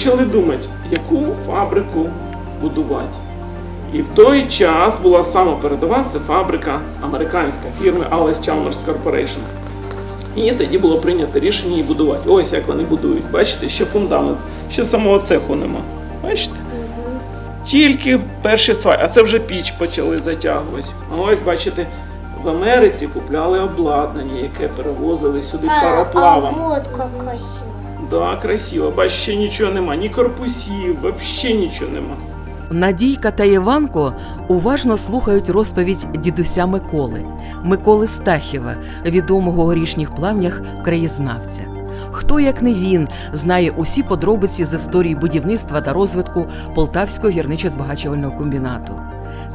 почали думати, яку фабрику будувати. І в той час була саме передова це фабрика американська фірми Alice Chalmers Corporation. І тоді було прийнято рішення її будувати. Ось як вони будують. Бачите, ще фундамент, ще самого цеху нема. Бачите? Тільки перші сваї, а це вже піч почали затягувати. А ось бачите, в Америці купляли обладнання, яке перевозили сюди А, а пароплавом. вот как красиво. Да, красиво. Бач, ще нічого нема, ні корпусів, взагалі нічого нема. Надійка та Іванко уважно слухають розповідь дідуся Миколи, Миколи Стахєва, відомого горішніх плавнях краєзнавця. Хто, як не він, знає усі подробиці з історії будівництва та розвитку Полтавського гірничо-збагачувального комбінату.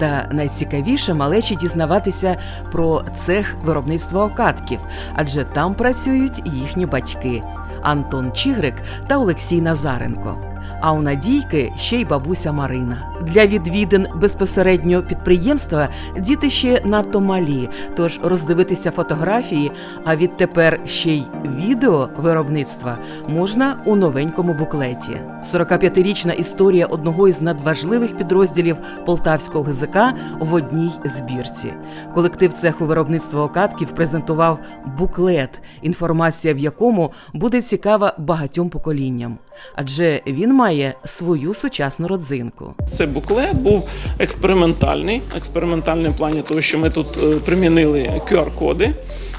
Та найцікавіше малечі дізнаватися про цех виробництва окатків, адже там працюють їхні батьки Антон Чигрик та Олексій Назаренко. А у Надійки ще й бабуся Марина. Для відвідин безпосередньо підприємства діти ще надто малі, тож роздивитися фотографії, а відтепер ще й відео виробництва можна у новенькому буклеті. 45-річна історія одного із надважливих підрозділів полтавського ГЗК в одній збірці. Колектив цеху виробництва окатків презентував буклет, інформація в якому буде цікава багатьом поколінням, адже він має свою сучасну родзинку. Цей буклет був експериментальний, експериментальний в плані того, що ми тут е, примінили QR-коди.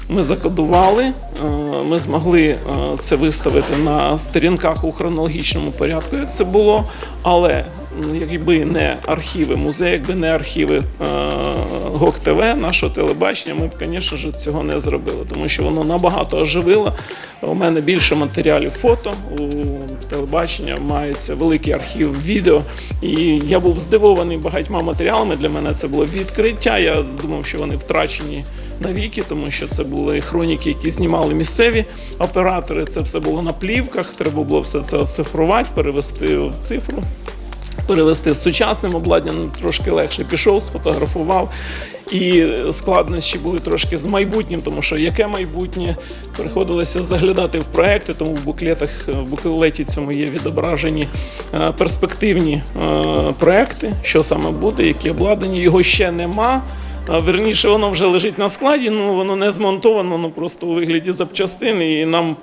Ми закодували, е, ми змогли е, це виставити на сторінках у хронологічному порядку, як це було. Але якби не архіви музею, якби не архіви ГОК ТВ, нашого телебачення, ми б, звісно цього не зробили, тому що воно набагато оживило. У мене більше матеріалів фото у телебачення мається великий архів відео. І я був здивований багатьма матеріалами. Для мене це було відкриття. Я думав, що вони втрачені навіки, тому що це були хроніки, які знімали місцеві оператори. Це все було на плівках. Треба було все це оцифрувати, перевести в цифру. Перевести з сучасним обладнанням трошки легше пішов, сфотографував. І складнощі були трошки з майбутнім, тому що яке майбутнє приходилося заглядати в проекти, тому в буклетах в буклеті цьому є відображені е, перспективні е, проекти, що саме буде, які обладнання. Його ще нема. Верніше, воно вже лежить на складі, ну воно не змонтовано, воно просто у вигляді запчастин, і нам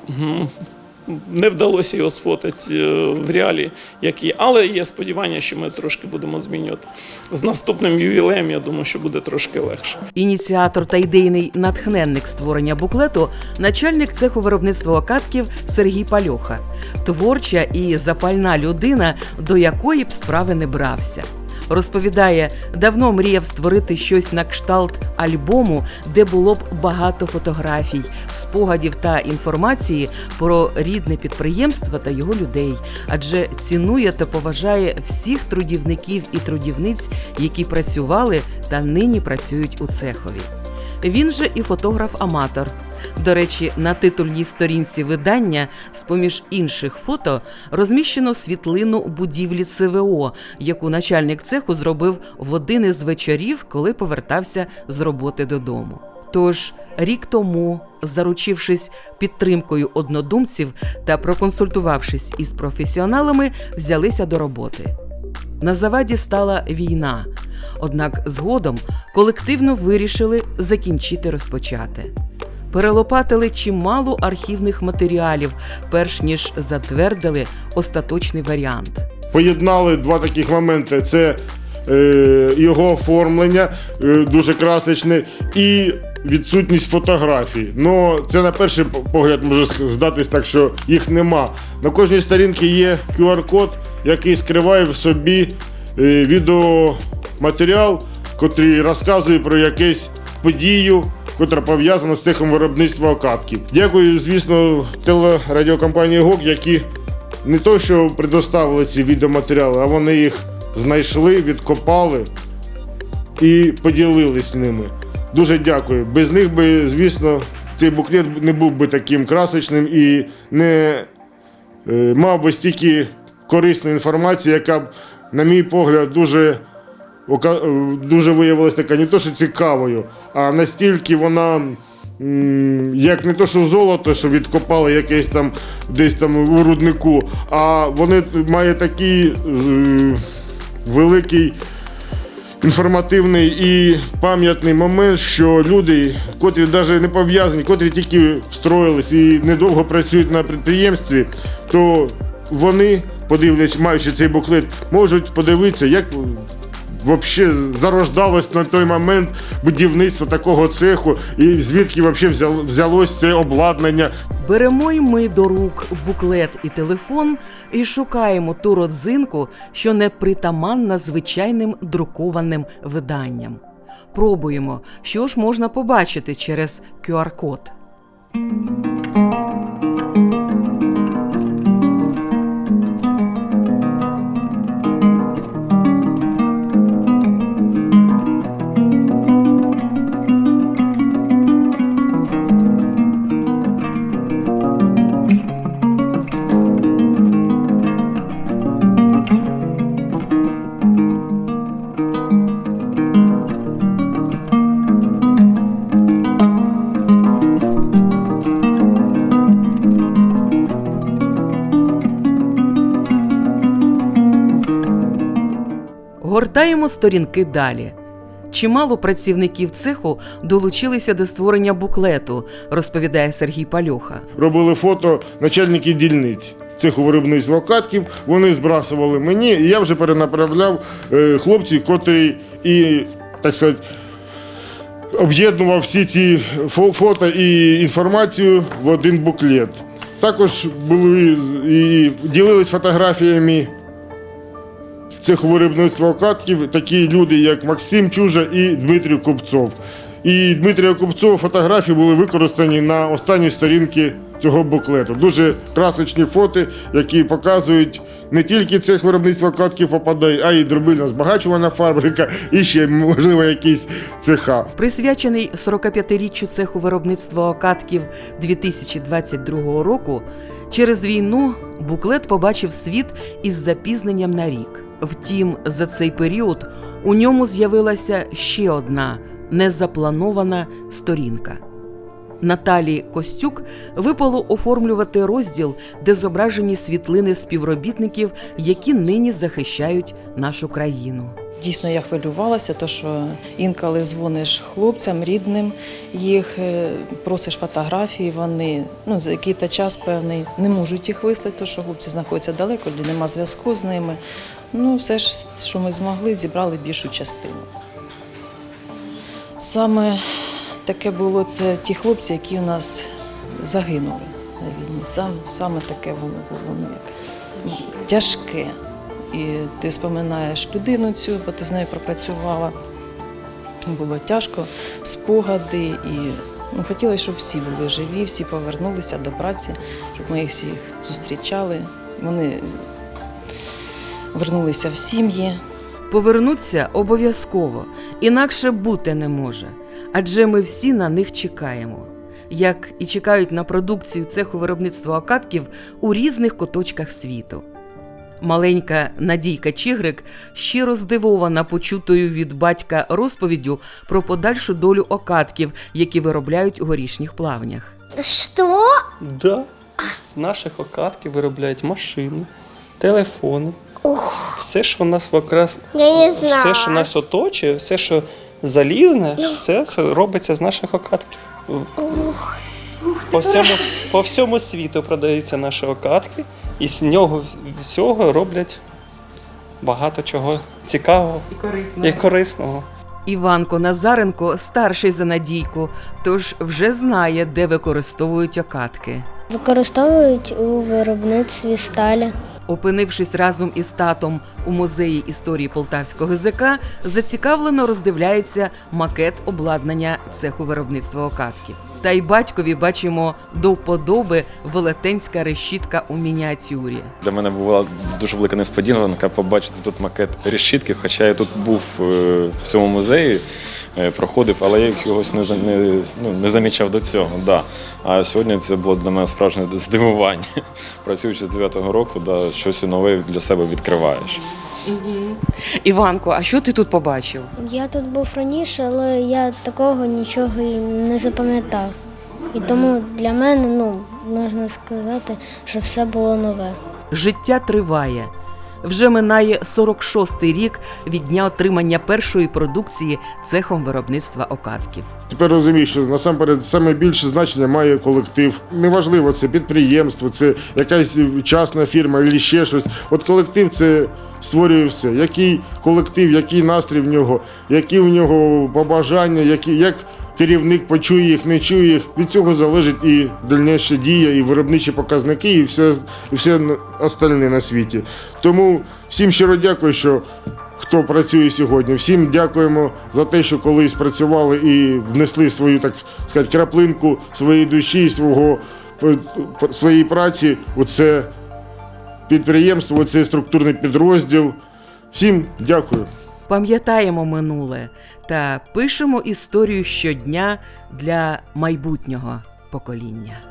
не вдалося його сфотати е, в реалі, як є. Але є сподівання, що ми трошки будемо змінювати. З наступним ювілеєм, я думаю, що буде трошки легше. Ініціатор та ідейний натхненник створення буклету начальник цеху виробництва окатків Сергій Пальоха, творча і запальна людина, до якої б справи не брався. Розповідає, давно мріяв створити щось на кшталт альбому, де було б багато фотографій, спогадів та інформації про рідне підприємство та його людей, адже цінує та поважає всіх трудівників і трудівниць, які працювали та нині працюють у цехові. Він же і фотограф-аматор. До речі, на титульній сторінці видання, з поміж інших фото, розміщено світлину будівлі ЦВО, яку начальник цеху зробив в один із вечорів, коли повертався з роботи додому. Тож рік тому, заручившись підтримкою однодумців та проконсультувавшись із професіоналами, взялися до роботи. На заваді стала війна. Однак згодом колективно вирішили закінчити розпочати. Перелопатили чимало архівних матеріалів, перш ніж затвердили остаточний варіант. Поєднали два таких моменти: це е, його оформлення е, дуже красочне і відсутність фотографій. Ну, це на перший погляд може здатись так, що їх нема. На кожній сторінці є QR-код, який скриває в собі е, відеоматеріал, котрий розказує про якусь подію. Котра пов'язана з цехом виробництва окатків. Дякую, звісно, телерадіокомпанії ГОК, які не то, що предоставили ці відеоматеріали, а вони їх знайшли, відкопали і поділились ними. Дуже дякую. Без них би, звісно, цей буклет не був би таким красочним і не е, мав би стільки корисної інформації, яка б, на мій погляд, дуже, дуже виявилася така не то, що цікавою, а настільки вона як не то, що золото, що відкопали якесь там десь там у руднику, а вони має такий е, великий інформативний і пам'ятний момент, що люди, котрі навіть не пов'язані, котрі тільки встроїлись і недовго працюють на підприємстві, то вони, подивлячись, маючи цей буклет, можуть подивитися, як взагалі зарождалось на той момент будівництво такого цеху, і звідки взагалі взял- взялось це обладнання. Беремо й ми до рук буклет і телефон і шукаємо ту родзинку, що не притаманна звичайним друкованим виданням. Пробуємо, що ж можна побачити через QR-код. Гортаємо сторінки далі. Чимало працівників цеху долучилися до створення буклету, розповідає Сергій Пальоха. робили фото начальники дільниць. Цеху виробництва катків, вони збрасували мені, і я вже перенаправляв е, хлопців, котрі і, так сказати, об'єднував всі ці фото і інформацію в один буклет. Також були і ділились фотографіями цеху виробництва катків такі люди, як Максим Чужа і Дмитрій Купцов. І Дмитрія Купцова фотографії були використані на останній сторінці цього буклету. Дуже красочні фото, які показують не тільки цех виробництва катків попадає, а й дробильна збагачувальна фабрика, і ще, можливо, якісь цеха. Присвячений 45-річчю цеху виробництва окатків 2022 року, через війну буклет побачив світ із запізненням на рік. Втім, за цей період у ньому з'явилася ще одна незапланована сторінка. Наталі Костюк випало оформлювати розділ, де зображені світлини співробітників, які нині захищають нашу країну. Дійсно, я хвилювалася, то що інколи дзвониш хлопцям, рідним, їх е, просиш фотографії, вони ну, за який-то час певний не можуть їх вислати, тому що хлопці знаходяться далеко, нема зв'язку з ними. Ну, все ж, що ми змогли, зібрали більшу частину. Саме таке було це ті хлопці, які у нас загинули на війні. Сам, саме таке воно було ну, як, ну, тяжке. І ти споминаєш людину цю, бо ти з нею пропрацювала. Було тяжко, спогади, і ну, хотілося, щоб всі були живі, всі повернулися до праці, щоб ми їх всіх зустрічали. Вони вернулися в сім'ї. Повернуться обов'язково, інакше бути не може. Адже ми всі на них чекаємо, як і чекають на продукцію цеху виробництва окатків у різних куточках світу. Маленька Надійка Чигрик щиро здивована почутою від батька розповіддю про подальшу долю окатків, які виробляють у горішніх плавнях. Что? Да. З наших окатків виробляють машини, телефони. Все, що нас якраз, Я не знаю. все, що нас оточує, все, що залізне, все це робиться з наших окатків. По всьому, по всьому світу продаються наші окатки, і з нього всього роблять багато чого цікавого і корисного. І корисного. Іванко Назаренко старший за Надійку, тож вже знає, де використовують окатки. Використовують у виробництві сталі. Опинившись разом із татом у музеї історії полтавського ГЗК, зацікавлено роздивляється макет обладнання цеху виробництва окатків. Та й батькові бачимо до вподоби велетенська решітка у мініатюрі. Для мене була дуже велика несподіванка побачити тут макет решітки, хоча я тут був е, в цьому музеї, е, проходив, але я йогось не, не, ну, не замічав до цього. Да. А сьогодні це було для мене справжнє здивування. Працюючи з 9-го року, да, щось нове для себе відкриваєш. Іванко, а що ти тут побачив? Я тут був раніше, але я такого нічого і не запам'ятав. І тому для мене, ну, можна сказати, що все було нове. Життя триває. Вже минає 46-й рік від дня отримання першої продукції цехом виробництва окатків. Тепер розумію, що насамперед саме більше значення має колектив. Неважливо, це підприємство, це якась частна фірма або ще щось. От колектив це створює все. Який колектив, який настрій в нього, які в нього побажання, які, як керівник почує їх, не чує їх. Від цього залежить і дальніша дія, і виробничі показники, і все, і все остальне на світі. Тому всім щиро дякую, що хто працює сьогодні. Всім дякуємо за те, що колись працювали і внесли свою, так сказати, краплинку своєї душі, свого своєї праці у це підприємство, у цей структурний підрозділ. Всім дякую. Пам'ятаємо минуле та пишемо історію щодня для майбутнього покоління.